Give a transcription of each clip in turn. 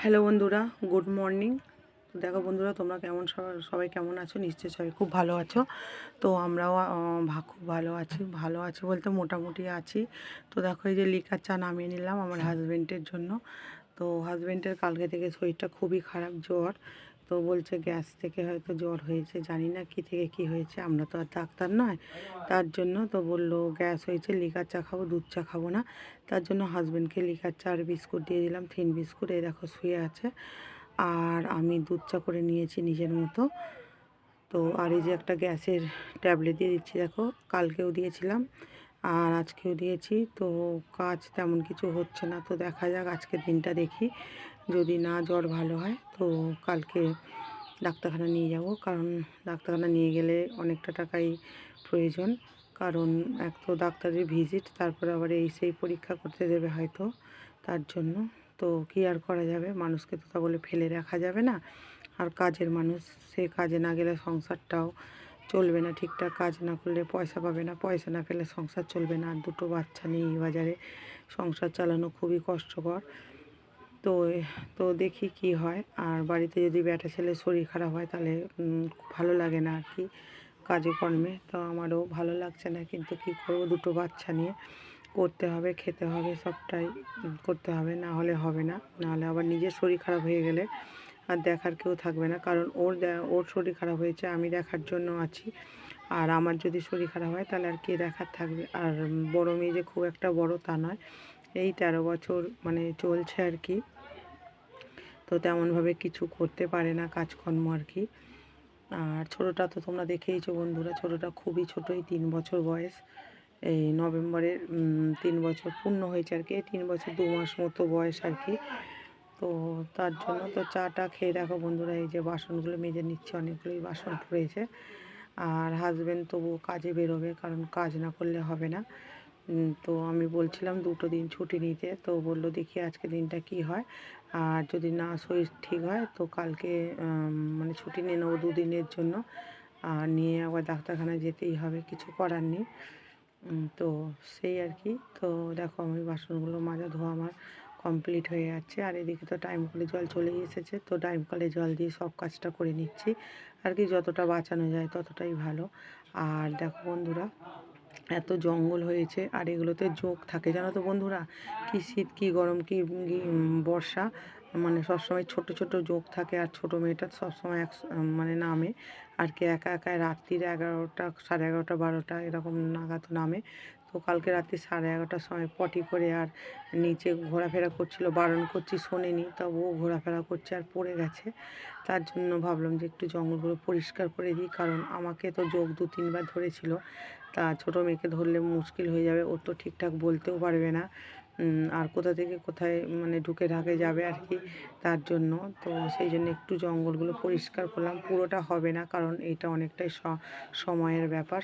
Hello বন্ধুরা, good morning. দেখো বন্ধুরা, তোমরা কেমন সবাই কেমন আছো? নিশ্চয়ই সবাই খুব ভালো আছো। তো আমরাও খুব ভালো আছি ভালো আছি বলতে মোটামুটি আছি। তো দেখো এই যে লিকার চা নামিয়ে নিলাম আমার হাজবেন্ডের জন্য। তো হাজবেন্ডের কালকে থেকে শরীরটা খুবই খারাপ, জ্বর। তো বলছে গ্যাস থেকে হয়তো জ্বর হয়েছে, জানি না কি থেকে কি হয়েছে, আমরা তো আর ডাক্তার নয়। তার জন্য তো বলল, গ্যাস হয়েছে, লিকার চা খাব, দুধ চা খাব না। তার জন্য হাজব্যান্ডকে লিকার চা আর বিস্কুট দিয়ে দিলাম, থিন বিস্কুট, এই দেখো শুয়ে আছে। আর আমি দুধ চা করে নিয়েছি নিজের মতো। তো আর এই যে একটা গ্যাসের ট্যাবলেট দিয়ে দিচ্ছি, দেখো, কালকেও দিয়েছিলাম, আর আজকেও দিয়েছি। তো কাজ তেমন কিছু হচ্ছে না, তো দেখা যাক আজকে দিনটা দেখি। যদি না জ্বর ভালো হয়, তো কালকে ডাক্তারখানা নিয়ে যাব। কারণ ডাক্তারখানা নিয়ে গেলে অনেকটা টাকাই প্রয়োজন। কারণ এক তো ডাক্তারের ভিজিট তারপরে আবার এই সেই পরীক্ষা করতে দেবে হয়তো তার জন্য। তো কী আর করা যাবে? মানুষকে তো তা বলে ফেলে রাখা যাবে না। আর কাজের মানুষ, সে কাজে না গেলে সংসারটাও চলবে না ঠিকঠাক। কাজ না করলে পয়সা পাবে না। পয়সা না পেলে সংসার চলবে না। আর দুটো বাচ্চা নেই বাজারে। সংসার চালানো খুবই কষ্টকর। তো তো দেখি কি হয়। আর বাড়িতে যদি ব্যাটা ছেলে শরীর খারাপ হয়, তাহলে ভালো লাগে না আর কি কাজে কর্মে তো আমারও ভালো লাগছে না, কিন্তু কি করব? দুটো বাচ্চা নিয়ে করতে হবে, খেতে হবে, সবটাই করতে হবে, না হলে হবে না। নাহলে আবার নিজের শরীর খারাপ হয়ে গেলে আর দেখার কেউ থাকবে না। কারণ ওর ওর শরীর খারাপ হয়েছে, আমি দেখার জন্য আছি। আর আমার যদি শরীর খারাপ হয়, তাহলে আর কে দেখার থাকবে? আর বড় মেয়ে যে খুব একটা বড় তা নয়। এই তেরো বছর মানে চলছে আর কি। তো তেমনভাবে কিছু করতে পারে না কাজকর্ম আর কি। আর ছোটোটা তো তোমরা দেখেইছো বন্ধুরা ছোটোটা খুবই ছোটোই তিন বছর বয়স। এই নভেম্বরে উম, তিন বছর পূর্ণ হয়েছে আর কি তিন বছর দু মাস মতো বয়স আর কি। তো তার জন্য তো চাটা খেয়ে দেখো বন্ধুরা এই যে বাসনগুলো মেজে নিচ্ছে অনেকগুলোই বাসন পড়েছে। আর হাজব্যান্ড তবু কাজে বেরোবে কারণ কাজ না করলে হবে না। তো আমি বলছিলাম দুটো দিন ছুটি নিতে, তো বলল দেখি আজকে দিনটা কি হয়। আর যদি না শরীর ঠিক হয়, তো কালকে মানে ছুটি নিয়ে নেব দুদিনের জন্য। আর নিয়ে আবার ডাক্তারখানায় যেতেই হবে, কিছু করার নেই। তো সেই আর কি। তো দেখো আমি বাসনগুলো মাজা, ধোয়া আমার কমপ্লিট হয়ে যাচ্ছে। আর এদিকে তো টাইম কলে জল চলেই এসেছে, তো টাইম কলে জল দিয়ে সব কাজটা করে নিচ্ছি। আর কি যতটা বাঁচানো যায় ততটাই ভালো। আর দেখো বন্ধুরা এত জঙ্গল হয়েছে আর এগুলোতে জোক থাকে। জানো তো বন্ধুরা, কি শীত, কি গরম, কি বর্ষা মানে সবসময় ছোট ছোট জোক থাকে আর ছোট মেয়েটা সবসময় এক মানে নামে আর কি একা একা রাত্রির এগারোটা, সাড়ে এগারোটা, বারোটা এরকম নাগাদ নামে। তো কালকে রাত্রি সাড়ে এগারোটার সময় পটি করে আর নিচে ঘোরাফেরা করছিল, বারণ করছি শোনেনি তবু ও ঘোরাফেরা করছে আর পড়ে গেছে। তার জন্য ভাবলাম যে একটু জঙ্গলগুলো পরিষ্কার করে দিই, কারণ আমাকে তো যোগ দু তিনবার ধরেছিল। তা ছোটো মেয়েকে ধরলে মুশকিল হয়ে যাবে ও তো ঠিকঠাক বলতেও পারবে না। আর কোথা থেকে কোথায় মানে ঢুকে ঢাকে যাবে আর কি তার জন্য। তো সেই জন্য একটু জঙ্গলগুলো পরিষ্কার করলাম। পুরোটা হবে না, কারণ এটা অনেকটাই সময়ের ব্যাপার।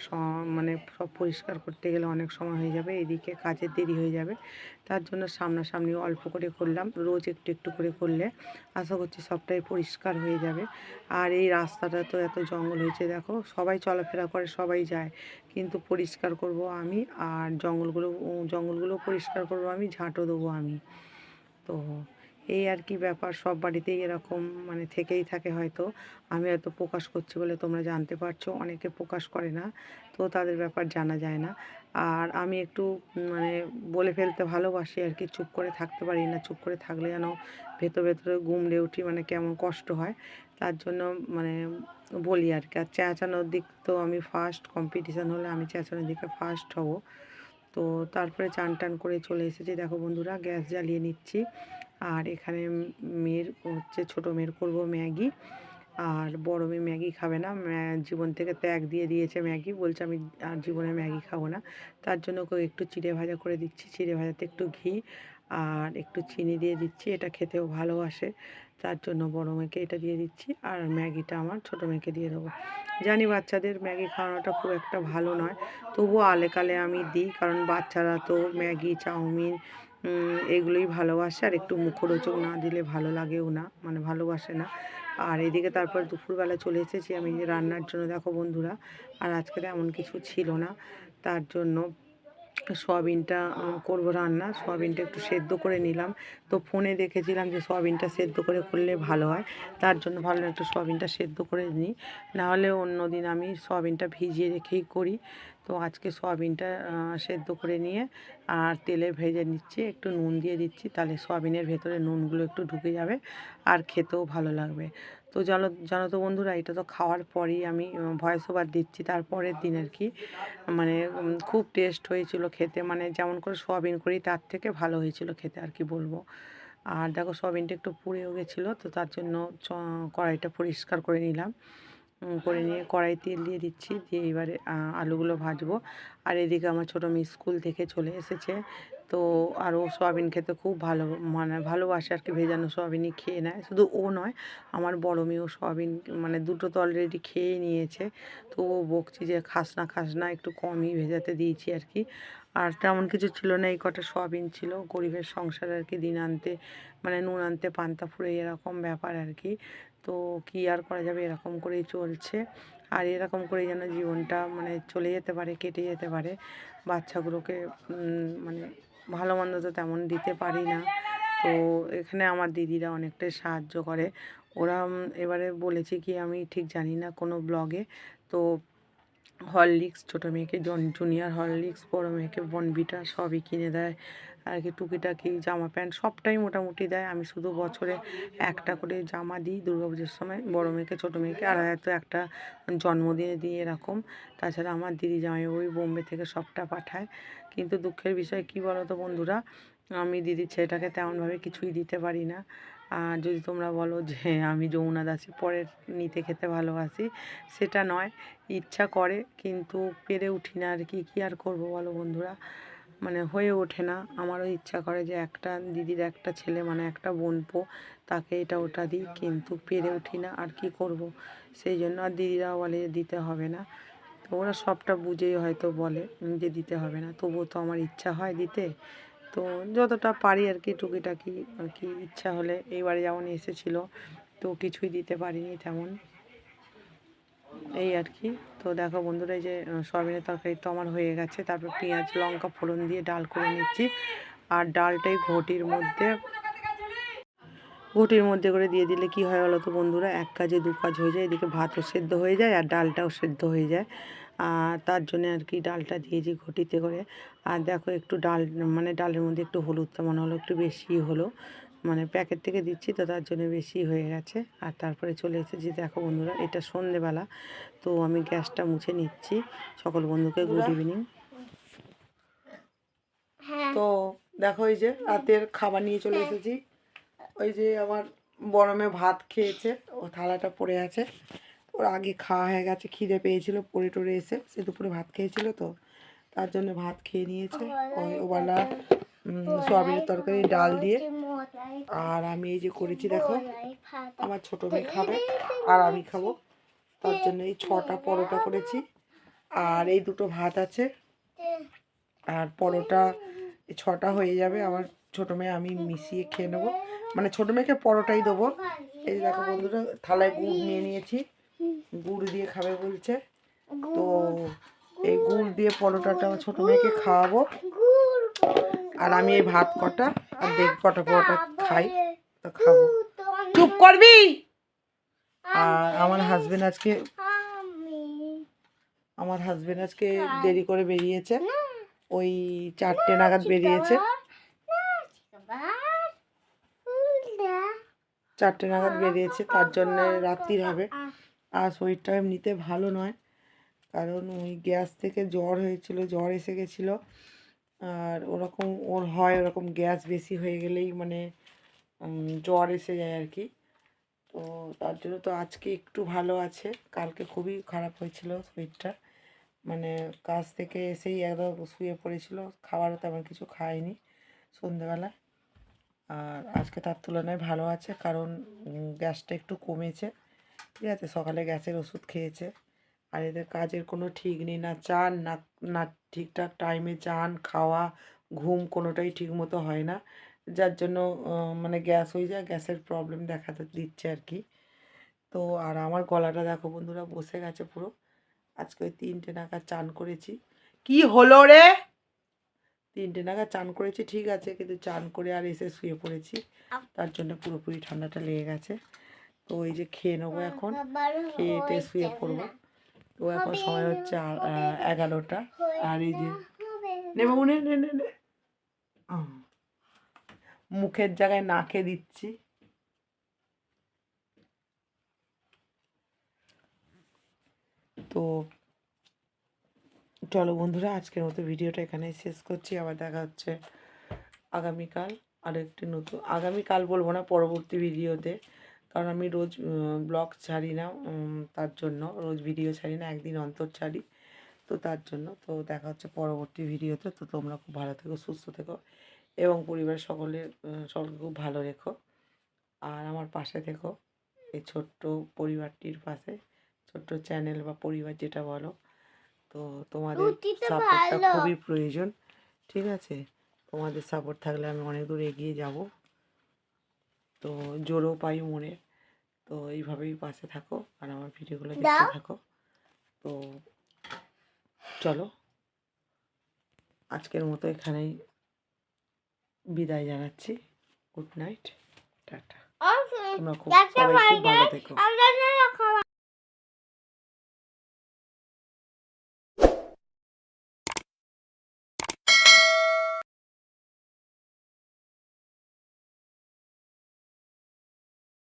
মানে সব পরিষ্কার করতে গেলে অনেক সময় হয়ে যাবে, এদিকে কাজের দেরি হয়ে যাবে। তার জন্য সামনাসামনি অল্প করে করলাম, রোজ একটু একটু করে করলে আশা করছি সবটাই পরিষ্কার হয়ে যাবে। আর এই রাস্তাটা তো এত জঙ্গল হয়েছে, দেখো, সবাই চলাফেরা করে, সবাই যায়। কিন্তু পরিষ্কার করব আমি, আর জঙ্গলগুলো জঙ্গলগুলো পরিষ্কার করব আমি। ঝাঁটও দেবো আমি। তো এই আর কি ব্যাপার, সব বাড়িতেই এরকম মানে থেকেই থাকে হয়তো। আমি হয়তো প্রকাশ করছি বলে তোমরা জানতে পারছ, অনেকে প্রকাশ করে না, তো তাদের ব্যাপার জানা যায় না। আর আমি একটু মানে বলে ফেলতে ভালোবাসি আর কি, চুপ করে থাকতে পারি না, চুপ করে থাকলে যেন ভেতর ভেতরে গুমড়ে উঠি মানে কেমন কষ্ট হয়। তার জন্য মানে বলি আর কি, আর চেঁচানোর দিক তো আমি ফার্স্ট কম্পিটিশান হলে আমি চেঁচানোর দিকে ফার্স্ট হব। তো তারপরে চান টান করে চলে এসেছি। দেখো বন্ধুরা, গ্যাস জ্বালিয়ে নিচ্ছি। আর এখানে মেয়ের হচ্ছে, ছোটো মেয়ের করব ম্যাগি। আর বড় মেয়ে ম্যাগি খাবে না। জীবন থেকে ত্যাগ দিয়ে দিয়েছে ম্যাগি। বলছে আমি আর জীবনে ম্যাগি খাব না। তার জন্য ওকে একটু চিড়ে ভাজা করে দিচ্ছি। চিড়ে ভাজাতে একটু ঘি আর একটু চিনি দিয়ে দিচ্ছি। এটা খেতেও ভালোবাসে। তার জন্য বড় মেয়েকে এটা দিয়ে দিচ্ছি। আর ম্যাগিটা আমার ছোটো মেয়েকে দিয়ে দেবো। জানি বাচ্চাদের ম্যাগি খাওয়ানোটা খুব একটা ভালো নয়। তবুও আলেকালে আমি দিই, কারণ বাচ্চারা তো ম্যাগি, চাউমিন এগুলোই ভালোবাসে। আর একটু মুখরোচক না দিলে ভালো লাগেও না মানে ভালোবাসে না। আর এদিকে তারপর দুপুরবেলা চলে এসেছি আমি রান্নার জন্য, দেখো বন্ধুরা। আর আজকে এমন কিছু ছিল না। তার জন্য সয়াবিনটা করব রান্না। সয়াবিনটা একটু সেদ্ধ করে নিলাম। তো ফোনে দেখেছিলাম যে সয়াবিনটা সেদ্ধ করে করলে ভালো হয়। তার জন্য ভালো একটু সয়াবিনটা সেদ্ধ করে নিই। নাহলে অন্য দিন আমি সয়াবিনটা ভিজিয়ে রেখেই করি। তো আজকে সয়াবিনটা সেদ্ধ করে নিয়ে আর তেলে ভেজে নিচ্ছি। একটু নুন দিয়ে দিচ্ছি, তাহলে সয়াবিনের ভেতরে নুনগুলো একটু ঢুকে যাবে আর খেতেও ভালো লাগবে। তো জানো জানো তো বন্ধুরা, এটা তো খাওয়ার পরেই আমি ভয়েস ওভার দিচ্ছি। তারপরের দিন আর কি মানে খুব টেস্ট হয়েছিল খেতে। মানে যেমন করে সোয়াবিন করি, তার থেকে ভালো হয়েছিল খেতে আর কি বলব। আর দেখো, সোয়াবিনটা একটু পুড়েও গেছিল, তো তার জন্য কড়াইটা পরিষ্কার করে নিলাম। করে নিয়ে কড়াই তেল দিয়ে দিচ্ছি, দিয়ে এবারে আলুগুলো ভাজবো। আর এদিকে আমার ছোটো মেয়ে স্কুল থেকে চলে এসেছে। তো আর ও সোয়াবিন খেতে খুব ভালো মানে ভালোবাসে আর কি, ভেজানো সোয়াবিনই খেয়ে নেয়। শুধু ও নয়, আমার বড় মেয়েও সোয়াবিন মানে দুটো তো অলরেডি খেয়ে নিয়েছে। তো ও বকছি যে খাস না খাস না, একটু কমই ভেজাতে দিয়েছি আর কি। আর তেমন কিছু ছিল না, এই কটা সোয়াবিন ছিল। গরিবের সংসার আর কি দিন আনতে মানে নুন আনতে পান্তা ফুরে এরকম ব্যাপার আর কি। তো কী আর করা যাবে, এরকম করেই চলছে। আর এরকম করে যেন জীবনটা মানে চলে যেতে পারে, কেটে যেতে পারে। বাচ্চাগুলোকে মানে ভালো মন্দ তো তেমন দিতে পারি না। তো এখানে আমার দিদিরা অনেকটাই সাহায্য করে। ওরা এবারে বলেছে কি, আমি ঠিক জানি না কোনো ব্লগে। তো হরলিক্স, ছোটো মেয়েকে জন জুনিয়র হরলিক্স, বড়ো মেয়েকে বনবিটা সবই কিনে দেয়। আর কি টুকিটাকি, জামা প্যান্ট সবটাই মোটামুটি দেয়। আমি শুধু বছরে একটা করে জামা দিই দুর্গাপুজোর সময়। বড়ো মেয়েকে, ছোটো মেয়েকে, আর হয়তো একটা জন্মদিনে দিই এরকম। তাছাড়া আমার দিদি জামাই ওই বোম্বে থেকে সবটা পাঠায়। কিন্তু দুঃখের বিষয় কী বলো তো বন্ধুরা? আমি দিদির ছেলেটাকে তেমনভাবে কিছুই দিতে পারি না। আর যদি তোমরা বলো যে আমি যমুনা দাসী পরে নিতে খেতে ভালোবাসি, সেটা নয়। ইচ্ছা করে, কিন্তু পেরে উঠি না আর কি। কী আর করব বলো বন্ধুরা? মানে হয়ে ওঠে না। আমারও ইচ্ছা করে যে একটা দিদির একটা ছেলে মানে একটা বোনপো, তাকে এটা ওটা দিই, কিন্তু পেরে উঠি না, আর কি করব? সেই জন্য আর দিদিরাও বলে দিতে হবে না। তো ওরা সবটা বুঝেই হয়তো বলে যে দিতে হবে না। তবুও তো আমার ইচ্ছা হয় দিতে। তো যতটা পারি আর কি, টুকিটাকি আর কি ইচ্ছা হলে এইবারে যেমন এসেছিল, তো কিছুই দিতে পারিনি তেমন। এই আর কি। তো দেখো বন্ধুরা, এই যে সয়াবিনের তরকারি তো আমার হয়ে গেছে। তারপর পেঁয়াজ, লঙ্কা ফোড়ন দিয়ে ডাল করে নিচ্ছি। আর ডালটাই ঘটির মধ্যে ঘটির মধ্যে করে দিয়ে দিলে কি হয় বলো তো বন্ধুরা? এক কাজে দু কাজ হয়ে যায়, এদিকে ভাতও সেদ্ধ হয়ে যায় আর ডালটাও সেদ্ধ হয়ে যায়। আর তার জন্য আর কি ডালটা দিয়েছি ঘটিতে করে। আর দেখো একটু ডাল মানে ডালের মধ্যে একটু হলুদটা মনে হলো, একটু বেশি হলো। মানে প্যাকেট থেকে দিচ্ছি তো তার জন্য বেশি হয়ে গেছে। আর তারপরে চলে এসেছি দেখো বন্ধুরা এটা সন্ধেবেলা। তো আমি গ্যাসটা মুছে নিচ্ছি। সকল বন্ধুকে গুড ইভিনিং। তো দেখো এই যে রাতের খাবার নিয়ে চলে এসেছি। ওই যে আমার বরমে ভাত খেয়েছে ও থালাটা পড়ে আছে। ওর আগে খাওয়া হয়ে গেছে খিদে পেয়েছিল পড়ে টরে এসে সে দুপুরে ভাত খেয়েছিল তো। তার জন্য ভাত খেয়ে নিয়েছে। ওই ওবেলা সয়াবিনের তরকারি ডাল দিয়ে। আর আমি এই যে করেছি, দেখো, আমার ছোটো মেয়ে খাবে আর আমি খাব। তার জন্য এই ছটা পরোটা করেছি। আর এই দুটো ভাত আছে। আর পরোটা ছটা হয়ে যাবে। আমার ছোটো মেয়ে, আমি মিশিয়ে খেয়ে নেব। মানে ছোটো মেয়েকে পরোটাই দেবো। এই দেখো বন্ধুরা, থালায় গুড় নিয়ে নিয়েছি। গুড় দিয়ে খাবে বলছে। তো এই গুড় দিয়ে পরোটাটা আমার ছোটো মেয়েকে খাওয়াবো। আর আমি এই ভাত কটা আর দেখ কটা পরোটা খাই তো খাব। চুপ করবি? আর আমার হাজবেন্ড আজকে আমার হাজবেন্ড আজকে দেরি করে বেরিয়েছে। ওই চারটে নাগাদ বেরিয়েছে। চারটে নাগাদ বেরিয়েছে তার জন্য রাত্রির হবে। আর শরীরটা এমনিতে ভালো নয় কারণ ওই গ্যাস থেকে জ্বর হয়েছিল জ্বর এসে গেছিল। আর ওরকম ওর হয় ওরকম গ্যাস বেশি হয়ে গেলেই মানে জ্বর এসে যায় আর কি। তো তার জন্য তো আজকে একটু ভালো আছে। কালকে খুবই খারাপ হয়েছিল শরীরটা। মানে কাজ থেকে এসেই একদম শুয়ে পড়েছিল। খাবারও তেমন কিছু খায়নি সন্ধেবেলা। আর আজকে তার তুলনায় ভালো আছে, কারণ গ্যাসটা একটু কমেছে। ঠিক আছে, সকালে গ্যাসের ওষুধ খেয়েছে। আর এদের কাজের কোনো ঠিক নেই না চান না না ঠিকঠাক টাইমে চান খাওয়া ঘুম কোনোটাই ঠিক মতো হয় না। যার জন্য মানে গ্যাস হয়ে যায় গ্যাসের প্রবলেম দেখা দিচ্ছে আর কি। তো আর আমার গলাটা দেখো বন্ধুরা বসে গেছে পুরো। আজকে ওই তিনটে নাগাদ চান করেছি। কি হলো রে? তিনটে নাগাদ চান করেছি ঠিক আছে কিন্তু চান করে আর এসে শুয়ে পড়েছি। তার জন্য পুরোপুরি ঠান্ডাটা লেগে গেছে। তো ওই যে খেয়ে নেব এখন। খেয়ে শুয়ে পড়ব। তো এখন সময় হচ্ছে এগারোটা। আর এই যে নে বাবু নে। মুখের জায়গায় নাকে দিচ্ছি। তো চলো বন্ধুরা আজকের মতো ভিডিওটা এখানে শেষ করছি। আবার দেখা হচ্ছে আগামীকাল। আরও একটি নতুন আগামীকাল বলব না পরবর্তী ভিডিওতে। কারণ আমি রোজ ব্লগ ছাড়ি না তার জন্য। রোজ ভিডিও ছাড়ি না একদিন অন্তর ছাড়ি। তো তার জন্য। তো দেখা হচ্ছে পরবর্তী ভিডিওতে তো। তোমরা খুব ভালো থেকো সুস্থ থেকো। এবং পরিবার সকলের সকলকে খুব ভালো রেখো। আর আমার পাশে থেকো। এই ছোট্ট পরিবারটির পাশে। ছোট্ট চ্যানেল বা পরিবার যেটা বলো। তো তোমাদের সাপোর্টটা খুবই প্রয়োজন। ঠিক আছে? তোমাদের সাপোর্ট থাকলে আমি অনেক দূর এগিয়ে যাব। তো জোরও পাই মনে তো এইভাবেই পাশে থাকো আর আমার ভিডিওগুলো দেখতে থাকো। তো চলো। আজকের মতো এখানেই বিদায় জানাচ্ছি। Good night. টাটা। তোমরা খুব সবাই খুব ভালো থেকো।